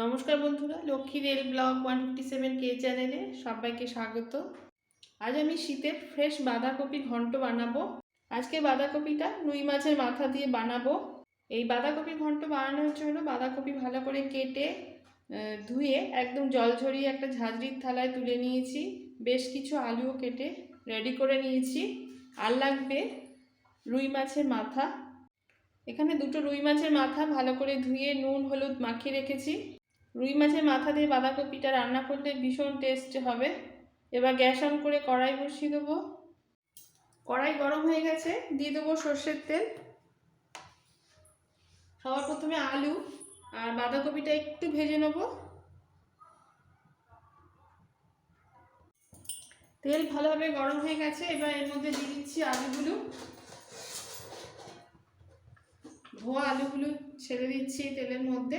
নমস্কার বন্ধুরা, Lakshmi rail blog one fifty seven কে চ্যানেলে সবাইকে স্বাগত। আজ আমি শীতের ফ্রেশ বাঁধাকপি ঘন্ট বানাবো। আজকে বাঁধাকপিটা রুই মাছের মাথা দিয়ে বানাবো। এই বাঁধাকপি ঘন্ট বানানোর জন্য বাঁধাকপি ভালো করে কেটে ধুয়ে একদম জল ঝরিয়ে একটা ঝাঁঝরির থালায় তুলে নিয়েছি। বেশ কিছু আলুও কেটে রেডি করে নিয়েছি। আর লাগবে রুই মাছের মাথা। এখানে দুটো রুই মাছের মাথা ভালো করে ধুয়ে নুন, হলুদ মাখিয়ে রেখেছি। রুই মাছের মাথা দিয়ে বাঁধাকপিটা রান্না করলে ভীষণ টেস্ট হবে। এবার গ্যাস অন করে কড়াই বসিয়ে দেবো। কড়াই গরম হয়ে গেছে, দিয়ে দেবো সর্ষের তেল। সবার প্রথমে আলু আর বাঁধাকপিটা একটু ভেজে নেব। তেল ভালোভাবে গরম হয়ে গেছে, এবার এর মধ্যে দিয়ে দিচ্ছি আলুগুলো। ধোয়া আলুগুলো ছেড়ে দিচ্ছি তেলের মধ্যে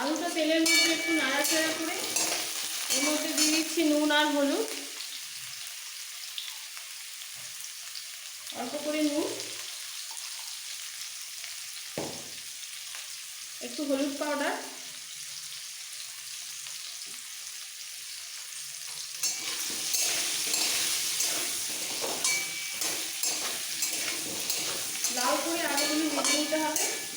আলুটা তেলের মধ্যে একটু নাড়াচাড়া করে এর মধ্যে দিয়ে দিচ্ছি নুন আর হলুদ। অল্প করে নুন। একটু হলুদ পাউডার। লাল করে আলুগুলো ভেজে নিতে হবে।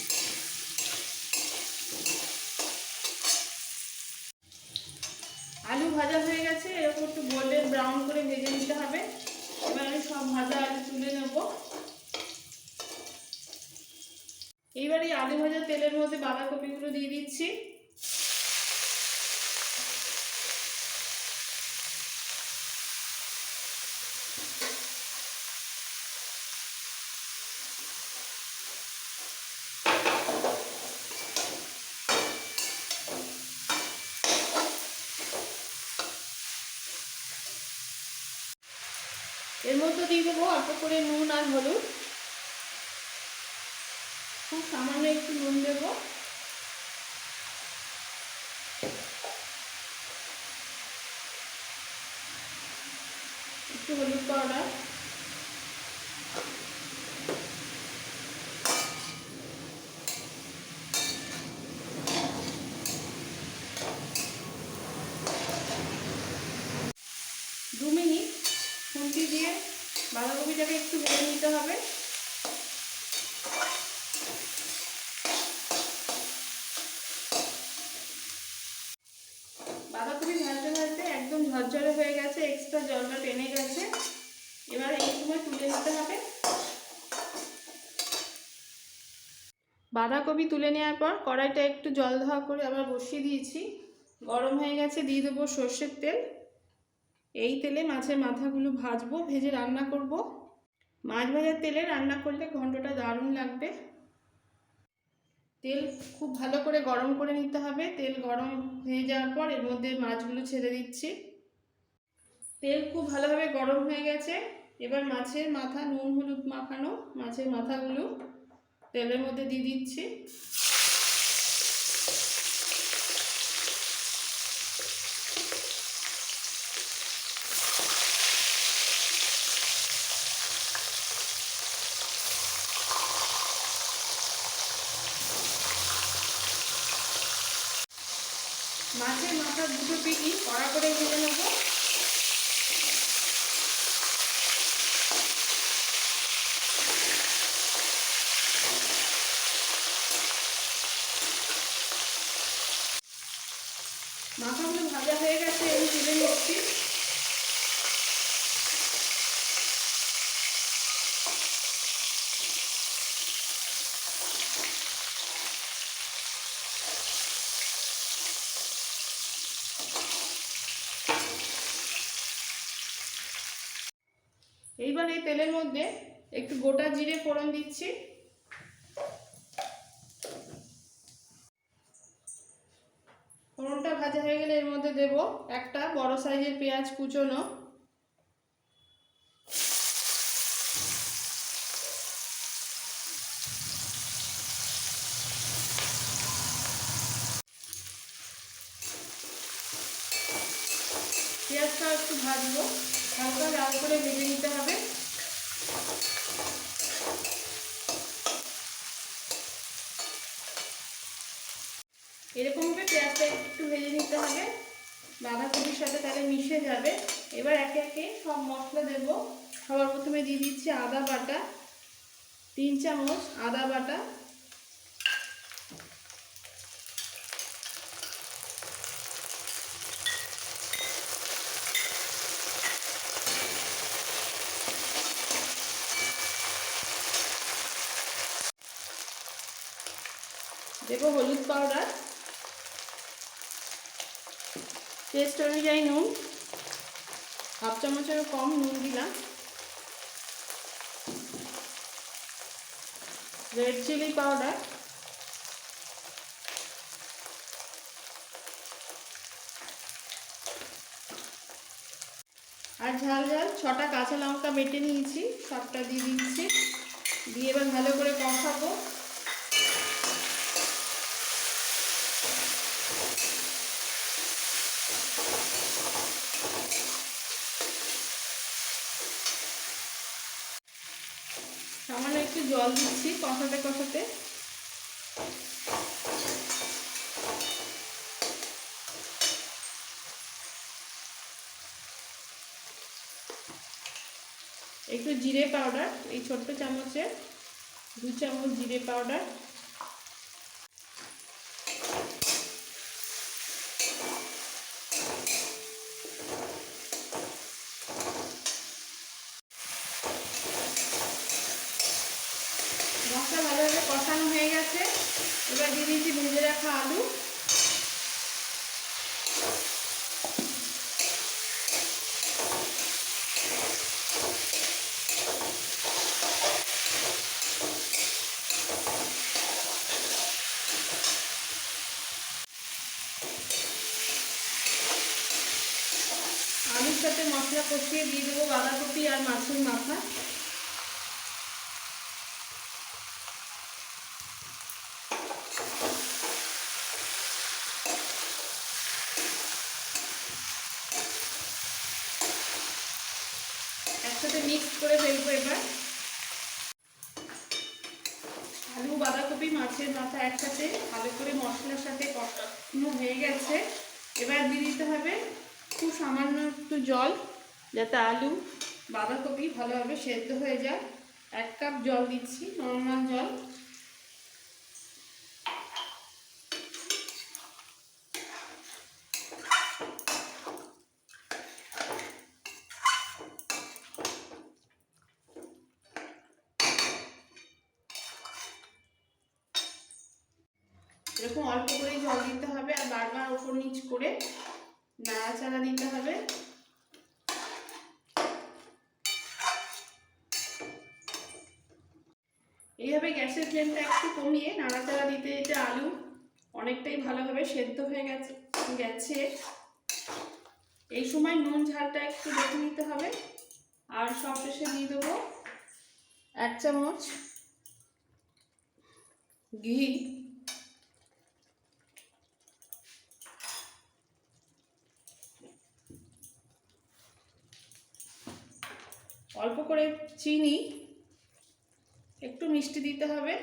ব্রাউন করে ভেজে নিতে হবে। এবার আমি সব ভাজা আলু তুলে নেব। এইবার এই আলু ভাজা তেলের মধ্যে বাঁধাকপিগুলো দিয়ে দিচ্ছি। এর মধ্যে দিয়ে দেবো অল্প করে নুন আর হলুদ। খুব সামান্য একটু নুন দেব। একটু হলুদ পাউডার দু মিনিট খুন্তি দিয়ে বাঁধাকপিটাকে একটু ভেজে নিতে হবে। বাঁধাকপি ভাজতে ভাজতে একদম ঝরঝরে হয়ে গেছে এক্সট্রা জলটা টেনে গেছে। এবার এই সময় তুলে নিতে হবে। বাঁধাকপি তুলে নেওয়ার পর কড়াইটা একটু জল ধোয়া করে আবার বসিয়ে দিয়েছি। গরম হয়ে গেছে, দিয়ে দেবো সর্ষের তেল। এই তেলে মাছের মাথাগুলো ভাজবো, ভেজে রান্না করব। মাছ ভাজার তেলে রান্না করলে ঘন্টটা দারুণ লাগবে। তেল খুব ভালো করে গরম করে নিতে হবে। তেল গরম হয়ে যাওয়ার পর এর মধ্যে মাছগুলো ছেড়ে দিচ্ছি। তেল খুব ভালোভাবে গরম হয়ে গেছে। এবার মাছের মাথা, নুন হলুদ মাখানো মাছের মাথাগুলো তেলের মধ্যে দিয়ে দিচ্ছি। মাছের মাথার দুটো পিটি, কড়া করে ভেজে নেব। মাথাগুলো ভাজা হয়ে গেছে, আমি তুলে নিচ্ছি। এইবার এই তেলের মধ্যে একটু গোটা জিরে ফোড়ন দিচ্ছি। ফোড়নটা ভাজা হয়ে গেলে এর মধ্যে দেব একটা বড় সাইজের পেঁয়াজ কুচোনো। পেঁয়াজটা একটু ভাজবো। হালকা লাল করে ভেজে নিতে হবে। এরকমভাবে পেঁয়াজটা একটু ভেজে নিতে হবে। বাঁধাকপির সাথে তাহলে মিশে যাবে। এবার একে একে সব মশলা দেব। সবার প্রথমে দিয়ে দিচ্ছি আদা বাটা, তিন চামচ আদা বাটা দেবো হলুদ পাউডার। টেস্ট অনুযায়ী নুন। হাফ চামচেরও কম নুন দিলাম। রেড চিলি পাউডার আর ঝাল ঝাল, ছটা কাঁচা লঙ্কা বেটে নিয়েছি, সবটা দিয়ে দিচ্ছি। দিয়ে এবার ভালো করে কষাবো সামান্য একটু জল দিচ্ছি কষাতে কষাতে। একটু জিরে পাউডার এই ছোট্ট চামচের দু চামচ জিরে পাউডার মশলা ভালোভাবে কষানো হয়ে গেছে এবার দিয়ে দিয়েছি ভেজে রাখা আলু। আলুর সাথে মশলা কষিয়ে দিয়ে দেবো বাঁধাকপি আর মাছের মাথা একসাথে মিক্স করে ফেলব এবার। আলু, বাঁধাকপি, মাছের মাথা একসাথে ভালো করে মশলার সাথে কষানো হয়ে গেছে। এবার দিয়ে দিতে হবে খুব সামান্য একটু জল, যাতে আলু, বাঁধাকপি ভালোভাবে সেদ্ধ হয়ে যায়। এক কাপ জল দিচ্ছি, নর্মাল জল। এরকম অল্প করেই জল দিতে হবে আর বারবার ওপর নিচ করে নাড়াচাড়া দিতে হবে। এইভাবে গ্যাসের ফ্লেমটা একটু কমিয়ে নাড়াচাড়া দিতে দিতে আলু অনেকটাই ভালোভাবে সেদ্ধ হয়ে গেছে গেছে। এই সময় নুন ঝালটা একটু দেখে নিতে হবে। আর সব সবশেষে দিয়ে দেবো এক চামচ ঘি অল্প করে চিনি, একটু মিষ্টি দিতে হবে।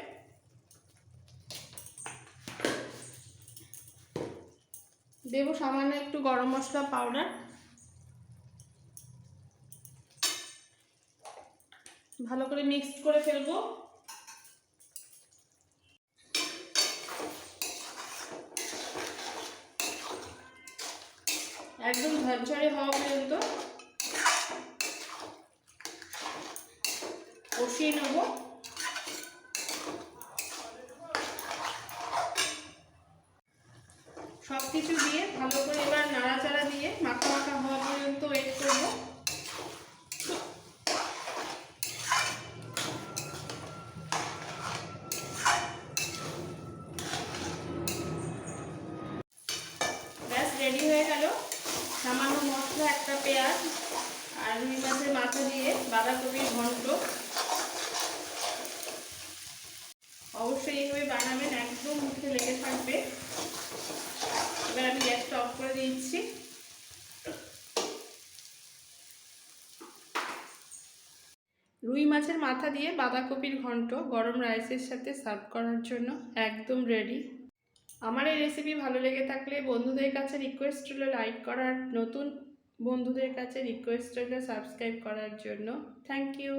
দেব সামান্য একটু গরম মশলা পাউডার ভালো করে মিক্স করে ফেলব। একদম ঝরঝরে হওয়া পর্যন্ত কষিয়ে নেব সব কিছু দিয়ে ভালো করে এবার নাড়াচাড়া দিয়ে মাখা মাখা হওয়া পর্যন্ত ওয়েট করব। ব্যাস রেডি হয়ে গেল। সামান্য একটা পেঁয়াজ আর মাথা দিয়ে বাঁধাকপির ঘন্ট। অবশ্যই এইভাবে বানাবেন, একদম মুখে লেগে থাকবে। এবার আমি গ্যাসটা অফ করে দিচ্ছি। রুই মাছের মাথা দিয়ে বাঁধাকপির ঘন্ট গরম রাইসের সাথে সার্ভ করার জন্য একদম রেডি। আমার এই রেসিপি ভালো লেগে থাকলে বন্ধুদের কাছে রিকোয়েস্ট হলো লাইক করার, নতুন বন্ধুদের কাছে রিকোয়েস্ট হলো সাবস্ক্রাইব করার জন্য। Thank you